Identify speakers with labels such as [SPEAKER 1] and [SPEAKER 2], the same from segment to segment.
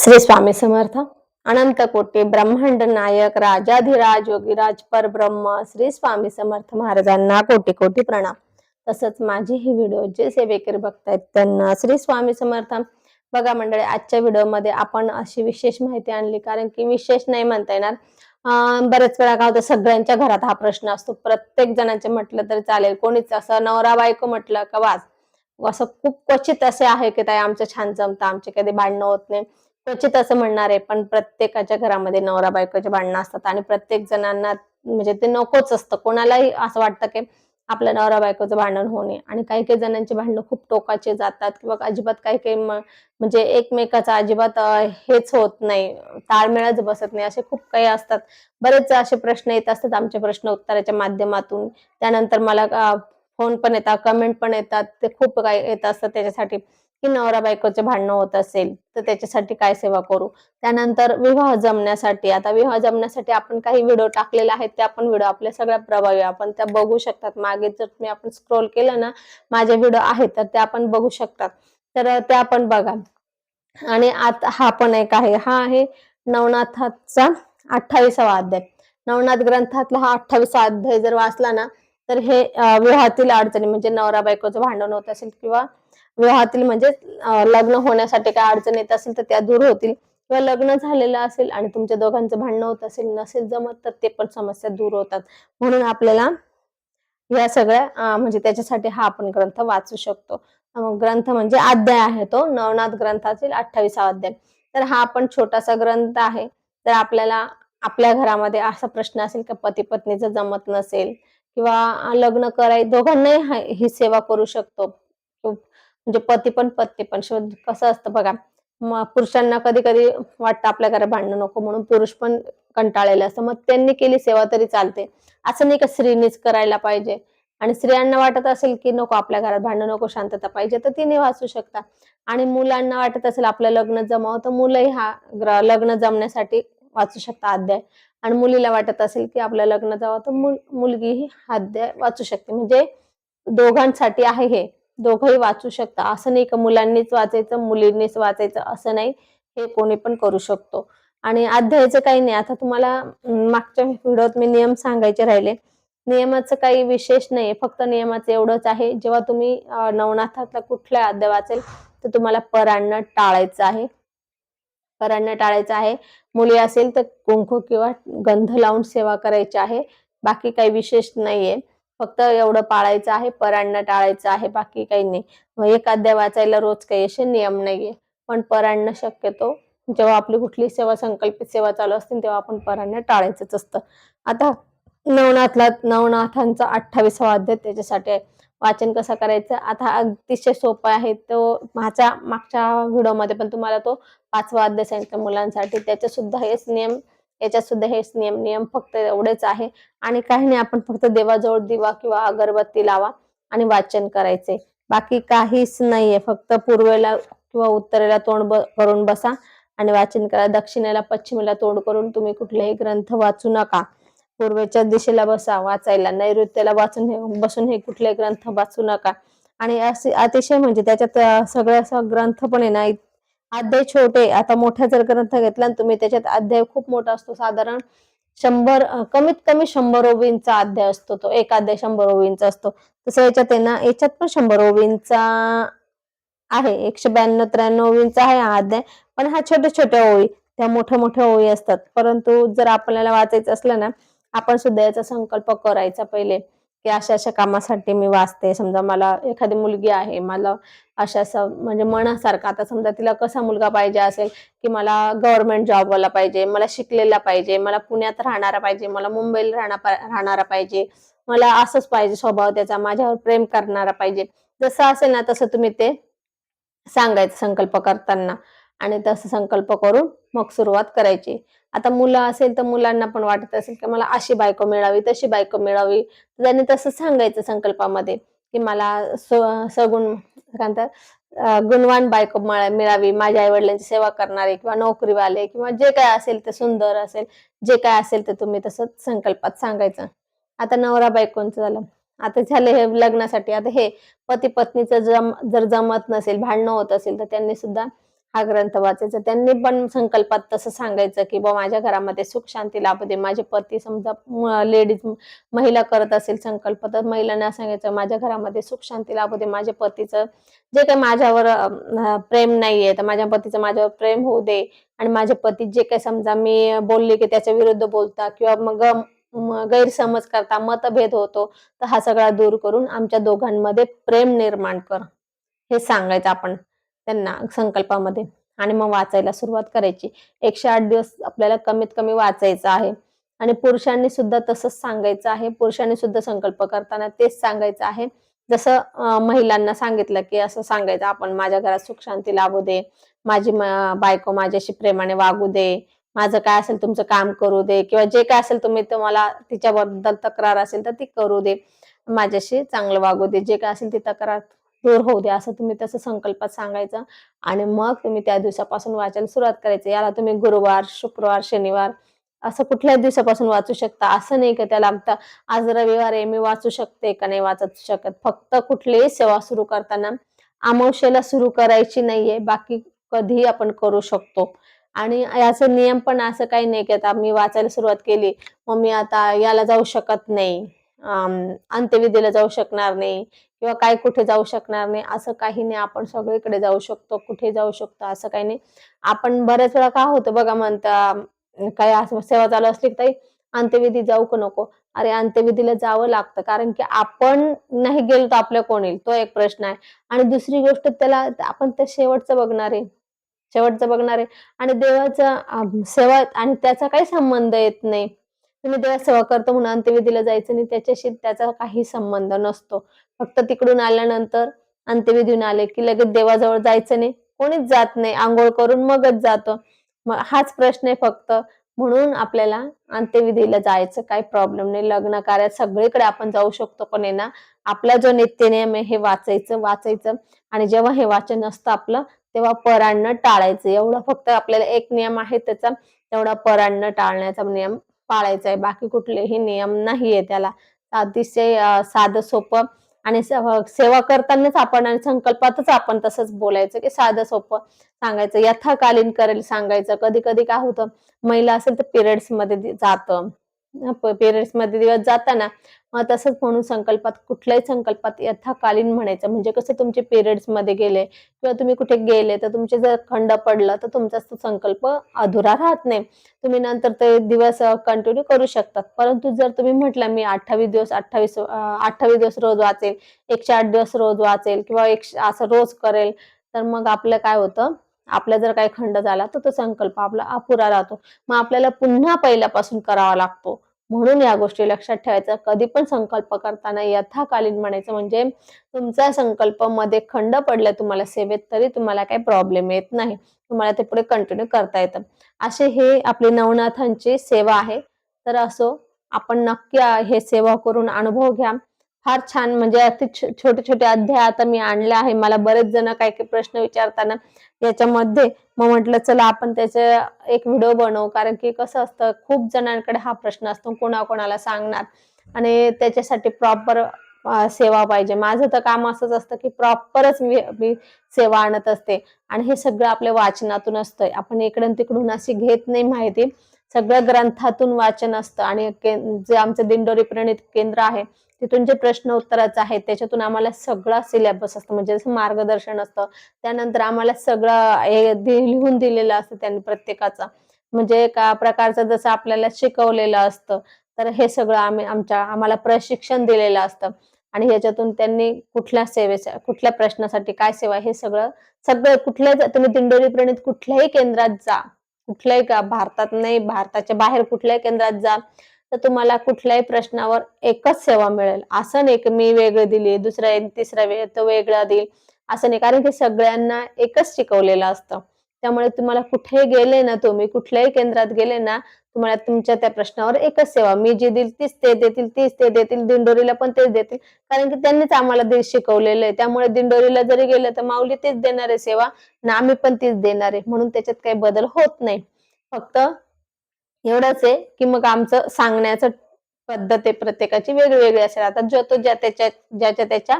[SPEAKER 1] श्री स्वामी समर्थ. अनंत कोटी ब्रह्मांड नायक राजाधिराज योगीराज परब्रह्म श्री स्वामी समर्थ महाराजांना कोटी कोटी प्रणाम. तसंच माझे हे व्हिडिओ जे सेवेकरी बघतायत त्यांना श्री स्वामी समर्थ. बघा मंडळी आजच्या व्हिडिओमध्ये आपण अशी विशेष माहिती आणली कारण की विशेष नाही म्हणता येणार. बरेच वेळा काय होतं सगळ्यांच्या घरात हा प्रश्न असतो. प्रत्येक जणांचे म्हटलं तरी चालेल. कोणीच असं नवरा बायको म्हटलं का वाच असं खूप क्वचित असे आहे की ताई आमचं छान जमतं आमचे कधी भांडणं होत नाही. क्वचित असं म्हणणार आहे पण प्रत्येकाच्या घरामध्ये नवरा बायकोचे भांडणं असतात आणि प्रत्येक जणांना म्हणजे ते नकोच असतं. कोणालाही असं वाटतं की आपल्या नवरा बायकोचं भांडण होणे आणि काही काही जणांची भांडणं खूप टोकाचे जातात किंवा अजिबात काही काही म्हणजे एकमेकाचा अजिबात हेच होत नाही. ताळमेळच बसत नाही. असे खूप काही असतात. बरेच असे प्रश्न येत असतात आमच्या प्रश्न उत्तराच्या माध्यमातून. त्यानंतर मला फोन पण येतात कमेंट पण येतात. ते खूप काही येत असतात त्याच्यासाठी. की नवरा बायकोचे भांडणं होत असेल तर त्याच्यासाठी काय सेवा करू? त्यानंतर विवाह जमण्यासाठी. आता विवाह जमण्यासाठी आपण काही व्हिडिओ टाकलेले आहेत ते आपण व्हिडिओ आपल्या सगळ्या प्रभावी आपण त्या बघू शकतात. मागे जर तुम्ही आपण स्क्रोल केलं ना माझे व्हिडिओ आहेत तर ते आपण बघू शकतात. तर ते आपण बघा. आणि आता हा पण एक आहे. हा आहे नवनाथाचा अठ्ठावीसावा अध्याय. नवनाथ ग्रंथातला हा अठ्ठावीसा अध्याय जर वाचला ना तर हे विवाहातील अडचणी म्हणजे नवरा बायकोचं भांडण होत असेल किंवा विवाहातील म्हणजे लग्न होण्यासाठी काय अडचण येत असेल तर त्या दूर होतील. किंवा लग्न झालेलं असेल आणि तुमच्या दोघांचं भांडणं होत असेल नसेल जमत तर ते पण समस्या दूर होतात. म्हणून आपल्याला या सगळ्या म्हणजे त्याच्यासाठी हा आपण ग्रंथ वाचू शकतो. ग्रंथ म्हणजे अध्याय आहे तो नवनाथ ग्रंथातील अठ्ठावीसावा अध्याय. तर हा पण छोटासा ग्रंथ आहे. तर आपल्याला आपल्या घरामध्ये असा प्रश्न असेल की पती पत्नीचं जमत नसेल किंवा लग्न कराय दोघांनाही ही सेवा करू शकतो. म्हणजे पती पण पत्नी पण. शोध कसं असतं बघा पुरुषांना कधी कधी वाटतं आपल्या घरात भांडणं नको म्हणून पुरुष पण कंटाळलेलं असतं मग त्यांनी केली सेवा तरी चालते. असं नाही का स्त्रीनीच करायला पाहिजे. आणि स्त्रियांना वाटत असेल की नको आपल्या घरात भांडणं नको शांतता पाहिजे तर तिने वाचू शकता आणि मुलांना वाटत असेल आपलं लग्न जमावं तर मुलंही हा लग्न जमण्यासाठी वाचू शकता अध्याय. आणि मुलीला वाटत असेल की आपलं लग्न जावं तर मुल मुलगीही अध्याय वाचू शकते. म्हणजे दोघांसाठी आहे हे. दोघंही वाचू शकता. असं नाही का मुलांनीच वाचायचं मुलींनीच वाचायचं असं नाही. हे कोणी पण करू शकतो. आणि अध्यायाचं काही नाही. आता तुम्हाला मागच्या व्हिडिओत मी नियम सांगायचे राहिले. नियमाचं काही विशेष नाही फक्त नियमाचं एवढंच आहे. जेव्हा तुम्ही नवनाथातला कुठला अध्याय वाचेल तर तुम्हाला परांना टाळायचं आहे. परांना टाळायचं आहे. मुली असेल तर कुंकू किंवा गंध लावून सेवा करायची आहे. बाकी काही विशेष नाहीये. फक्त एवढं पाळायचं आहे परांना टाळायचं आहे बाकी काही नाही. मग एखाद्या वाचायला रोज काही असे नियम नाहीये. पण परांना शक्यतो जेव्हा आपली कुठली सेवा संकल्पित सेवा चालू असतील तेव्हा आपण परांना टाळायचंच असतं. आता नवनाथला नवनाथांचा अठ्ठावीसावा अध्याय त्याच्यासाठी आहे. वाचन कसं करायचं? आता अतिशय सोपं आहे. तो माझ्या मागच्या व्हिडिओमध्ये पण तुम्हाला तो पाचवा अध्याय सांगितलं मुलांसाठी. त्याचे सुद्धा हेच नियम याच्यात सुद्धा हेच नियम नियम फक्त एवढेच आहे. आणि काही नाही आपण फक्त देवाजवळ दिवा किंवा अगरबत्ती लावा आणि वाचन करायचे. बाकी काहीच नाहीये. फक्त पूर्वेला किंवा उत्तरेला तोंड ब- करून बसा आणि वाचन करा. दक्षिणेला पश्चिमेला तोंड करून तुम्ही कुठलेही ग्रंथ वाचू नका. पूर्वेच्या दिशेला बसा वाचायला. नैऋत्याला वाचून हे बसून हे कुठले ग्रंथ वाचू नका. आणि असे अतिशय म्हणजे त्याच्यात सगळ्या असं ग्रंथ पण आहे ना अध्याय छोटे आता मोठा जर ग्रंथ घेतला ना तुम्ही त्याच्यात अध्याय खूप मोठा असतो. साधारण शंभर कमीत कमी शंभर ओवींचा अध्याय असतो तो. एक अध्याय शंभर ओवींचा असतो. तसं याच्यात आहे ना याच्यात पण शंभर ओवींचा आहे. एकशे ब्याण्णव त्र्याण्णव ओवींचा आहे हा अध्याय. पण हा छोट्या छोट्या ओळी त्या मोठ्या मोठ्या ओळी असतात. परंतु जर आपल्याला वाचायचं असलं ना आपण सुद्धा याचा संकल्प करायचा पहिले. की अशा अशा कामासाठी मी वाचते. समजा मला एखादी मुलगी आहे मला अशा असं म्हणजे मनासारखं आता समजा तिला कसा मुलगा पाहिजे असेल की मला गव्हर्नमेंट जॉबवाला पाहिजे मला शिकलेला पाहिजे मला पुण्यात राहणारा पाहिजे मला मुंबईला राहणार राहणारा पाहिजे मला असंच पाहिजे स्वभाव त्याचा माझ्यावर प्रेम करणारा पाहिजे. जसं असेल ना तसं तुम्ही ते सांगायचं संकल्प करताना. आणि तसं संकल्प करून मग सुरुवात करायची. आता मुलं असेल तर मुलांना पण वाटत असेल की मला अशी बायको मिळावी तशी बायको मिळावी. त्यांनी तसं सांगायचं संकल्पामध्ये की मला स- सगुण काय गुणवान बायको मिळावी माझ्या आई वडिलांची सेवा करणारे किंवा नोकरीवाले किंवा जे काय असेल ते सुंदर असेल जे काय असेल ते तुम्ही तसंच संकल्पात सांगायचं. आता नवरा बायकोंचं झालं. आता झालं हे लग्नासाठी. आता हे पती पत्नीचं जम जर जमत नसेल भांडणं होत असेल तर त्यांनी सुद्धा हा ग्रंथ वाचायचा. त्यांनी पण संकल्पात तसं सांगायचं की बा माझ्या घरामध्ये सुख शांती लाभ दे. माझे पती समजा लेडीज महिला करत असेल संकल्प तर महिलांना सांगायचं माझ्या घरामध्ये सुख शांती लाभ दे. माझ्या पतीचं जे काही माझ्यावर प्रेम नाहीये तर माझ्या पतीचं माझ्यावर प्रेम होऊ दे. आणि माझे पती जे काही समजा मी बोलले की त्याच्या विरुद्ध बोलता किंवा मग गैरसमज करता मतभेद होतो तर हा सगळा दूर करून आमच्या दोघांमध्ये प्रेम निर्माण कर. हे सांगायचं आपण. त्यांना संकल्पामध्ये. आणि मग वाचायला सुरुवात करायची. एकशे आठ दिवस आपल्याला कमीत कमी वाचायचं आहे. आणि पुरुषांनी सुद्धा तसंच सांगायचं आहे. पुरुषांनी सुद्धा संकल्प करताना तेच सांगायचं आहे. जसं महिलांना सांगितलं की असं सांगायचं आपण माझ्या घरात सुख शांती लाभू दे. माझी बायको माझ्याशी प्रेमाने वागू दे. माझं काय असेल तुमचं काम करू दे. किंवा जे काय असेल तुम्ही तुम्हाला तिच्याबद्दल तक्रार असेल तर ती करू दे. माझ्याशी चांगलं वागू दे. जे काय असेल ती तक्रार दूर होऊ दे असं तुम्ही तसं संकल्पात सांगायचं. आणि मग तुम्ही त्या दिवसापासून वाचायला सुरुवात करायची. याला तुम्ही गुरुवार शुक्रवार शनिवार असं कुठल्याच दिवसापासून वाचू शकता. असं नाही की त्याला आता आज रविवार आहे मी वाचू शकते का नाही वाचू शकत. फक्त कुठलीही सेवा सुरू करताना अमावशेला सुरू करायची नाहीये. बाकी कधीही आपण करू शकतो. आणि याचा नियम पण असं काही नाही की आता मी वाचायला सुरुवात केली मग मी आता याला जाऊ शकत नाही. अं, अंत्यविधीला जाऊ शकणार नाही. किंवा काय कुठे जाऊ शकणार नाही असं काही नाही आपण सगळीकडे जाऊ शकतो कुठे जाऊ शकतो असं काही नाही. आपण बऱ्याच वेळा का होतं बघा म्हणता काही काय असं सेवा चालू असली की ताई अंत्यविधी जाऊ का नको? अरे अंत्यविधीला जावं लागतं कारण की आपण नाही गेलो तर आपल्या कोण येईल तो एक प्रश्न आहे. आणि दुसरी गोष्ट त्याला आपण त्या शेवटचं बघणार आहे. शेवटचं बघणार आहे. आणि देवाचा सेवा आणि त्याचा काही संबंध येत नाही. तुम्ही देवा सेवा करतो म्हणून अंत्यविधीला जायचं नाही त्याच्याशी त्याचा काही संबंध नसतो. फक्त तिकडून आल्यानंतर अंत्यविधीहून आले की लगेच देवाजवळ जायचं नाही. कोणीच जात नाही आंघोळ करून मगच जातो. मग हाच प्रश्न आहे फक्त. म्हणून आपल्याला अंत्यविधीला जायचं काही प्रॉब्लेम नाही. लग्न कार्यात सगळीकडे आपण जाऊ शकतो पण आहे ना आपला जो नित्य नियम आहे हे वाचायचं वाचायचं आणि जेव्हा हे वाचन असतं आपलं तेव्हा परांना टाळायचं. एवढं फक्त आपल्याला एक नियम आहे त्याचा तेवढा परांना टाळण्याचा नियम पाळायचा आहे बाकी कुठलेही नियम नाहीये त्याला. अतिशय साधं सोपं आणि सेवा सेवा करतानाच आपण आणि संकल्पातच आपण तसंच बोलायचं की साधं सोपं सांगायचं. यथाकालीन करेल सांगायचं. कधी कधी काय होतं महिला असेल तर पिरियड्समध्ये जातं. मध्ये दिवस जाताना मग तसंच म्हणून संकल्पात कुठल्याही संकल्पात यथाकालीन म्हणायचं. म्हणजे कसं तुमचे पिरियड्समध्ये गेले किंवा तुम्ही कुठे गेले तर तुमचे जर खंड पडलं तर तुमचा तो संकल्प अधुरा राहत नाही. तुम्ही नंतर ते दिवस कंटिन्यू करू शकतात. परंतु जर तुम्ही म्हटलं मी अठ्ठावीस दिवस अठ्ठावीस अठ्ठावीस दिवस रोज वाचेल एकशे आठ दिवस रोज वाचेल किंवा एक असं रोज करेल तर मग आपलं काय होतं? आपला जर काही खंड झाला तर तो संकल्प आपला अपुरा राहतो. मग आपल्याला पुन्हा पहिल्यापासून करावा लागतो. म्हणून या गोष्टी लक्षात ठेवायचं. कधी पण संकल्प करताना यथाकालीन म्हणायचं म्हणजे तुमचा संकल्पमध्ये खंड पडला तुम्हाला सेवेत तरी तुम्हाला काही प्रॉब्लेम येत नाही. तुम्हाला ते पुढे कंटिन्यू करता येतं. असे हे आपली नवनाथांची सेवा आहे. तर असो आपण नक्की हे सेवा करून अनुभव घ्या. फार छान. म्हणजे अति छ- छोटे छोटे अध्याय आता मी आणले आहे. मला बरेच जण काही काही प्रश्न विचारताना याच्यामध्ये मग म्हटलं चला आपण त्याचे एक व्हिडिओ बनवू. कारण की कसं असतं खूप जणांकडे हा प्रश्न असतो कोणाकोणाला सांगणार. आणि त्याच्यासाठी प्रॉपर सेवा पाहिजे. माझं तर काम असंच असतं की प्रॉपरच मी मी सेवा आणत असते. आणि हे सगळं आपल्या वाचनातून असतं आपण इकडून तिकडून अशी घेत नाही माहिती. सगळ्या ग्रंथातून वाचन असतं. आणि जे आमचं दिंडोरी प्रणित केंद्र आहे तिथून जे प्रश्न उत्तराचं आहे त्याच्यातून आम्हाला सगळा सिलेबस असतो. म्हणजे जसं मार्गदर्शन असतं त्यानंतर आम्हाला सगळं हे लिहून दिलेलं असतं त्यांनी प्रत्येकाचा. म्हणजे एका प्रकारचं जसं आपल्याला शिकवलेलं असतं तर हे सगळं आम्ही आमच्या आम्हाला प्रशिक्षण दिलेलं असतं. आणि ह्याच्यातून त्यांनी कुठल्या सेवेचा कुठल्या प्रश्नासाठी काय सेवा हे सगळं सगळं कुठल्या तुम्ही दिंडोरी प्रणित कुठल्याही केंद्रात जा. कुठल्याही का भारतात नाही भारताच्या बाहेर कुठल्याही केंद्रात जा तर तुम्हाला कुठल्याही प्रश्नावर एकच सेवा मिळेल. असं नाही की मी वेगळं दिली दुसरा तिसरा वेळ तो वेगळा देईल. असं नाही. कारण की सगळ्यांना एकच शिकवलेलं असतं. त्यामुळे तुम्हाला कुठे गेले ना तुम्ही कुठल्याही केंद्रात गेले ना तुम्हाला तुमच्या त्या प्रश्नावर एकच सेवा मी जी देईल तीच ते देतील तीच ते देतील दिंडोरीला पण तेच देतील. कारण की त्यांनीच आम्हाला ते शिकवलेलं आहे. त्यामुळे दिंडोरीला जरी गेलं तर माऊली तेच देणार आहे सेवा ना आम्ही पण तीच देणार आहे. म्हणून त्याच्यात काही बदल होत नाही. फक्त एवढंच आहे की मग आमचं सांगण्याचं पद्धत आहे प्रत्येकाची वेगवेगळी असेल. आता जो तो ज्या त्याच्या ज्याच्या त्याच्या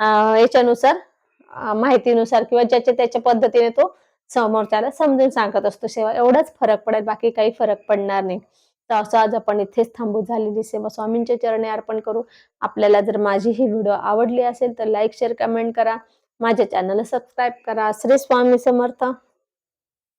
[SPEAKER 1] अं, याच्यानुसार माहितीनुसार किंवा ज्याच्या त्याच्या पद्धतीने तो समोरच्याला समजून सांगत असतो. सेवा एवढाच फरक पडेल बाकी काही फरक पडणार नाही. तर असं आज आपण इथेच थांबू झालेली सेवा स्वामींच्या चरणे अर्पण करू. आपल्याला जर माझी ही व्हिडिओ आवडली असेल तर लाईक शेअर कमेंट करा. माझ्या चॅनलला सबस्क्राईब करा. श्री स्वामी समर्थ.